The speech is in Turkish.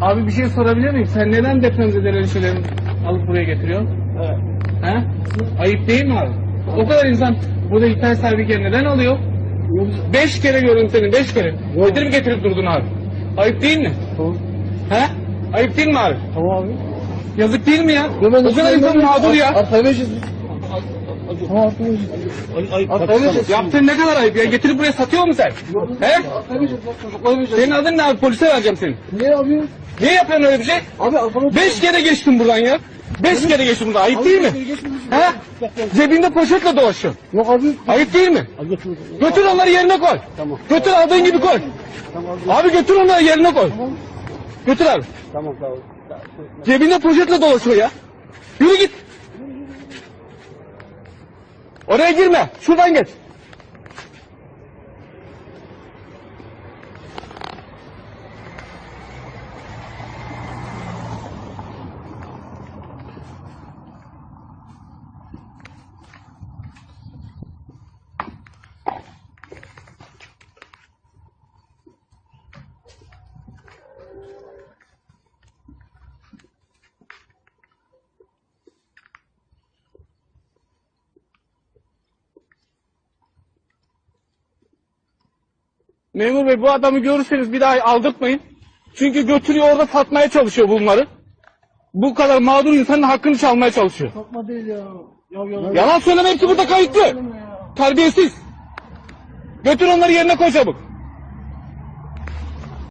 Abi bir şey sorabilir miyim? Sen neden depremzedelerin şeylerini alıp buraya getiriyorsun? Evet. He? Ayıp değil mi abi? O kadar insan burada ihtiyaç sahibi neden alıyor? Beş kere gördüm seni, beş kere. Getirip getirip durdun abi. Ayıp değil mi? Tamam. He? Ayıp değil mi abi? Tamam abi. Yazık değil mi ya? Hemen o kadar insan mağdur ya. Arkaya beşiz. Beşiz. Yaptığın ne kadar ayıp ya? Getirip buraya satıyor musun sen? He? Senin adın ne abi? Polise vereceğim seni. Niye abi? Niye yapıyorsun öyle bir şey? Abi Beş kere geçtim buradan ya. Beş kere geçtim buradan. Ayıp değil mi? He? Cebinde poşetle dolaşıyorsun. Yok abi. Ayıp değil mi? Götür. Onları yerine koy. Tamam. Götür aldığın gibi koy. Abi götür onları yerine koy. Götür abi. Tamam tamam. Cebinde poşetle dolaşıyor ya. Yürü git. Oraya girme. Şuradan geç. Memur bey bu adamı görürseniz bir daha aldırtmayın. Çünkü götürüyor orada satmaya çalışıyor bunları. Bu kadar mağdur insanın hakkını çalmaya çalışıyor. Korkma değil ya. Ya ya. Yalan söyleme hepsi burada kayıtlı. Terbiyesiz. Götür onları yerine koy çabuk.